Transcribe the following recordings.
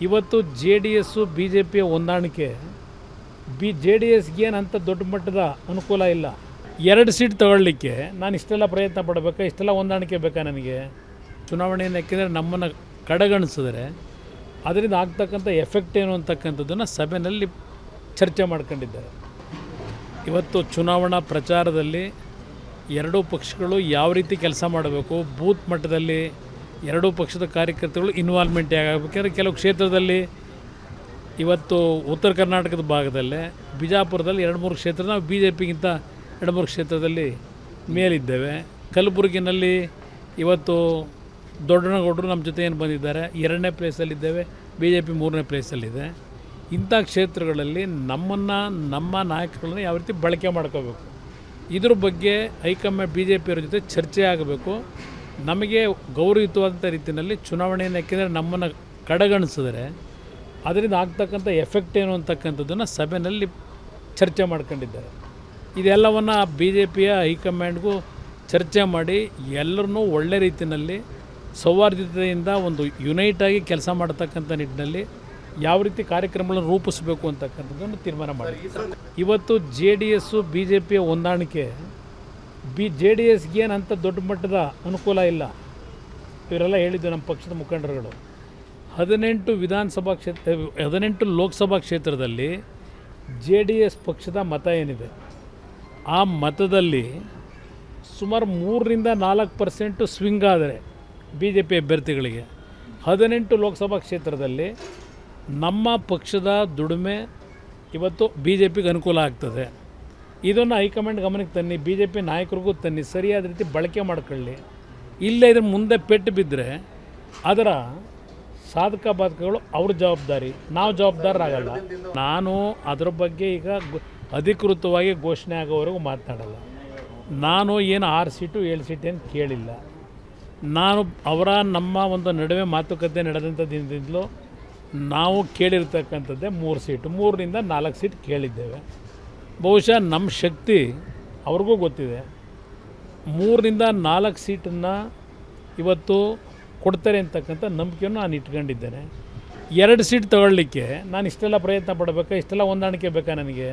ಇವತ್ತು J D S B J ಪಿಯ ಹೊಂದಾಣಿಕೆ. ಬಿ ಜೆ ಡಿ ಎಸ್ಗೆ ಅಂತ ದೊಡ್ಡ ಮಟ್ಟದ ಅನುಕೂಲ ಇಲ್ಲ. ಎರಡು ಸೀಟ್ ತಗೊಳ್ಳಿಕ್ಕೆ ನಾನು ಇಷ್ಟೆಲ್ಲ ಪ್ರಯತ್ನ ಪಡಬೇಕಾ, ಇಷ್ಟೆಲ್ಲ ಹೊಂದಾಣಿಕೆ ಬೇಕಾ ನನಗೆ? ಚುನಾವಣೆಯನ್ನು ಯಾಕೆಂದರೆ ನಮ್ಮನ್ನು ಕಡೆಗಣಿಸಿದ್ರೆ, ಅದರಿಂದ ಆಗ್ತಕ್ಕಂಥ ಎಫೆಕ್ಟ್ ಏನು ಅಂತಕ್ಕಂಥದ್ದನ್ನು ಸಭೆಯಲ್ಲಿ ಚರ್ಚೆ ಮಾಡ್ಕೊಂಡಿದ್ದಾರೆ. ಇವತ್ತು ಚುನಾವಣಾ ಪ್ರಚಾರದಲ್ಲಿ ಎರಡೂ ಪಕ್ಷಗಳು ಯಾವ ರೀತಿ ಕೆಲಸ ಮಾಡಬೇಕು, ಬೂತ್ ಮಟ್ಟದಲ್ಲಿ ಎರಡೂ ಪಕ್ಷದ ಕಾರ್ಯಕರ್ತರುಗಳು ಇನ್ವಾಲ್ವ್ಮೆಂಟ್ ಆಗಬೇಕಾದ್ರೆ ಕೆಲವು ಕ್ಷೇತ್ರದಲ್ಲಿ ಇವತ್ತು ಉತ್ತರ ಕರ್ನಾಟಕದ ಭಾಗದಲ್ಲೇ, ಬಿಜಾಪುರದಲ್ಲಿ ಎರಡು ಮೂರು ಕ್ಷೇತ್ರ, ನಾವು ಬಿ ಜೆ ಪಿಗಿಂತ ಎರಡು ಮೂರು ಕ್ಷೇತ್ರದಲ್ಲಿ ಮೇಲಿದ್ದೇವೆ. ಕಲಬುರಗಿನಲ್ಲಿ ಇವತ್ತು ದೊಡ್ಡನಗೌಡರು ನಮ್ಮ ಜೊತೆ ಏನು ಬಂದಿದ್ದಾರೆ? ಎರಡನೇ ಪ್ಲೇಸಲ್ಲಿದ್ದೇವೆ ಬಿ ಜೆ ಪಿ ಮೂರನೇ ಪ್ಲೇಸಲ್ಲಿದೆ ಇಂಥ ಕ್ಷೇತ್ರಗಳಲ್ಲಿ ನಮ್ಮನ್ನು, ನಮ್ಮ ನಾಯಕಗಳನ್ನ ಯಾವ ರೀತಿ ಬಳಕೆ ಮಾಡ್ಕೋಬೇಕು? ಇದ್ರ ಬಗ್ಗೆ ಹೈಕಮಾಂಡ್ ಬಿ ಜೆ ಪಿಯವ್ರ ಜೊತೆ ಚರ್ಚೆ ಆಗಬೇಕು. ನಮಗೆ ಗೌರವಯುತವಾದಂಥ ರೀತಿಯಲ್ಲಿ ಚುನಾವಣೆಯನ್ನು ಯಾಕೆಂದರೆ ನಮ್ಮನ್ನು ಕಡೆಗಣಿಸಿದ್ರೆ ಅದರಿಂದ ಆಗ್ತಕ್ಕಂಥ ಎಫೆಕ್ಟ್ ಏನು ಅಂತಕ್ಕಂಥದ್ದನ್ನು ಸಭೆಯಲ್ಲಿ ಚರ್ಚೆ ಮಾಡ್ಕೊಂಡಿದ್ದಾರೆ. ಇದೆಲ್ಲವನ್ನು ಬಿ ಜೆ ಪಿಯ ಹೈಕಮಾಂಡ್ಗೂ ಚರ್ಚೆ ಮಾಡಿ ಎಲ್ಲರನ್ನೂ ಒಳ್ಳೆ ರೀತಿಯಲ್ಲಿ ಸೌಹಾರ್ದತೆಯಿಂದ ಒಂದು ಯುನೈಟಾಗಿ ಕೆಲಸ ಮಾಡ್ತಕ್ಕಂಥ ನಿಟ್ಟಿನಲ್ಲಿ ಯಾವ ರೀತಿ ಕಾರ್ಯಕ್ರಮಗಳನ್ನು ರೂಪಿಸಬೇಕು ಅಂತಕ್ಕಂಥದ್ದನ್ನು ತೀರ್ಮಾನ ಮಾಡಿ ಇವತ್ತು J D S B J ಪಿಯ ಹೊಂದಾಣಿಕೆ ಬಿ ಜೆ ಡಿ ಎಸ್ಗೆ ಏನಂತ ದೊಡ್ಡ ಮಟ್ಟದ ಅನುಕೂಲ ಇಲ್ಲ. ಇವರೆಲ್ಲ ಹೇಳಿದ್ದು ನಮ್ಮ ಪಕ್ಷದ ಮುಖಂಡರುಗಳು. ಹದಿನೆಂಟು ವಿಧಾನಸಭಾ ಕ್ಷೇತ್ರ, ಹದಿನೆಂಟು ಲೋಕಸಭಾ ಕ್ಷೇತ್ರದಲ್ಲಿ ಜೆ ಡಿ ಎಸ್ ಪಕ್ಷದ ಮತ ಏನಿದೆ? ಆ ಮತದಲ್ಲಿ ಸುಮಾರು ಮೂರರಿಂದ ನಾಲ್ಕು ಪರ್ಸೆಂಟು ಸ್ವಿಂಗ್ ಆದರೆ ಬಿ ಜೆ ಪಿ ಅಭ್ಯರ್ಥಿಗಳಿಗೆ. ಹದಿನೆಂಟು ಲೋಕಸಭಾ ಕ್ಷೇತ್ರದಲ್ಲಿ ನಮ್ಮ ಪಕ್ಷದ ದುಡಿಮೆ ಇವತ್ತು ಬಿ ಜೆ ಪಿಗೆ ಅನುಕೂಲ ಆಗ್ತದೆ. ಇದನ್ನು ಹೈಕಮಾಂಡ್ ಗಮನಕ್ಕೆ ತನ್ನಿ ಬಿ ಜೆ ಪಿ ನಾಯಕರಿಗೂ ತನ್ನಿ, ಸರಿಯಾದ ರೀತಿ ಬಳಕೆ ಮಾಡ್ಕೊಳ್ಳಿ. ಇಲ್ಲೇ ಇದ್ರ ಮುಂದೆ ಪೆಟ್ಟು ಬಿದ್ದರೆ ಅದರ ಸಾಧಕ ಬಾಧಕಗಳು ಅವ್ರ ಜವಾಬ್ದಾರಿ. ನಾವು ಜವಾಬ್ದಾರರಾಗಲ್ಲ. ನಾನು ಅದರ ಬಗ್ಗೆ ಈಗ ಅಧಿಕೃತವಾಗಿ ಘೋಷಣೆ ಆಗೋವರೆಗೂ ಮಾತನಾಡಲ್ಲ. ನಾನು ಏನು ಆರು ಸೀಟು, ಏಳು ಸೀಟು ಏನು ಕೇಳಿಲ್ಲ. ನಾನು ಅವರ, ನಮ್ಮ ಒಂದು ನಡುವೆ ಮಾತುಕತೆ ನಡೆದಂಥ ದಿನದಿಂದಲೂ ನಾವು ಕೇಳಿರ್ತಕ್ಕಂಥದ್ದೇ ಮೂರು ಸೀಟು. ಮೂರರಿಂದ ನಾಲ್ಕು ಸೀಟ್ ಕೇಳಿದ್ದೇವೆ. ಬಹುಶಃ ನಮ್ಮ ಶಕ್ತಿ ಅವ್ರಿಗೂ ಗೊತ್ತಿದೆ. ಮೂರರಿಂದ ನಾಲ್ಕು ಸೀಟನ್ನು ಇವತ್ತು ಕೊಡ್ತಾರೆ ಅಂತಕ್ಕಂಥ ನಂಬಿಕೆಯನ್ನು ನಾನು ಇಟ್ಕೊಂಡಿದ್ದೇನೆ. ಎರಡು ಸೀಟ್ ತಗೊಳ್ಳಿಕ್ಕೆ ನಾನು ಇಷ್ಟೆಲ್ಲ ಪ್ರಯತ್ನ ಪಡಬೇಕಾ, ಇಷ್ಟೆಲ್ಲ ಹೊಂದಾಣಿಕೆ ಬೇಕಾ ನನಗೆ?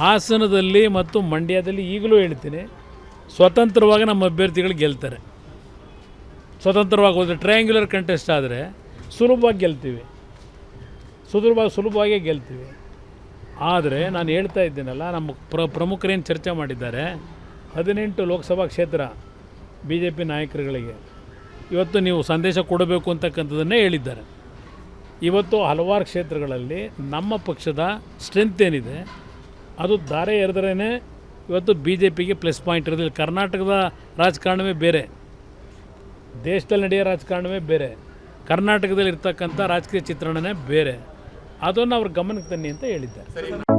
ಹಾಸನದಲ್ಲಿ ಮತ್ತು ಮಂಡ್ಯದಲ್ಲಿ ಈಗಲೂ ಹೇಳ್ತೀನಿ, ಸ್ವತಂತ್ರವಾಗಿ ನಮ್ಮ ಅಭ್ಯರ್ಥಿಗಳು ಗೆಲ್ತಾರೆ. ಸ್ವತಂತ್ರವಾಗಿ ಹೋದರೆ ಟ್ರಯಾಂಗ್ಯುಲರ್ ಕಂಟೆಸ್ಟ್ ಆದರೆ ಸುಲಭವಾಗಿ ಗೆಲ್ತೀವಿ. ಸುಲಭವಾಗಿ ಸುಲಭವಾಗಿ ಗೆಲ್ತೀವಿ. ಆದರೆ ನಾನು ಹೇಳ್ತಾ ಇದ್ದೀನಲ್ಲ, ನಮ್ಮ ಪ್ರ, ಪ್ರಮುಖರೇನು ಚರ್ಚೆ ಮಾಡಿದ್ದಾರೆ, ಹದಿನೆಂಟು ಲೋಕಸಭಾ ಕ್ಷೇತ್ರ ಬಿ ಜೆ ಪಿ ನಾಯಕರುಗಳಿಗೆ. ಇವತ್ತು ನೀವು ಸಂದೇಶ ಕೊಡಬೇಕು ಅಂತಕ್ಕಂಥದ್ದನ್ನೇ ಹೇಳಿದ್ದಾರೆ. ಇವತ್ತು ಹಲವಾರು ಕ್ಷೇತ್ರಗಳಲ್ಲಿ ನಮ್ಮ ಪಕ್ಷದ ಸ್ಟ್ರೆಂತ್ ಏನಿದೆ, ಅದು ದಾರೆ ಎರೆದ್ರೇ ಇವತ್ತು ಬಿ ಜೆ ಪಿಗೆ ಪ್ಲಸ್ ಪಾಯಿಂಟ್ ಇರೋದಿಲ್ಲ. ಕರ್ನಾಟಕದ ರಾಜಕಾರಣವೇ ಬೇರೆ, ದೇಶದಲ್ಲಿ ನಡೆಯೋ ರಾಜಕಾರಣವೇ ಬೇರೆ ಕರ್ನಾಟಕದಲ್ಲಿ ಇರ್ತಕ್ಕಂಥ ರಾಜಕೀಯ ಚಿತ್ರಣನೇ ಬೇರೆ. ಅದನ್ನು ಅವ್ರ ಗಮನಕ್ಕೆ ತನ್ನಿ ಅಂತ ಹೇಳಿದ್ದಾರೆ.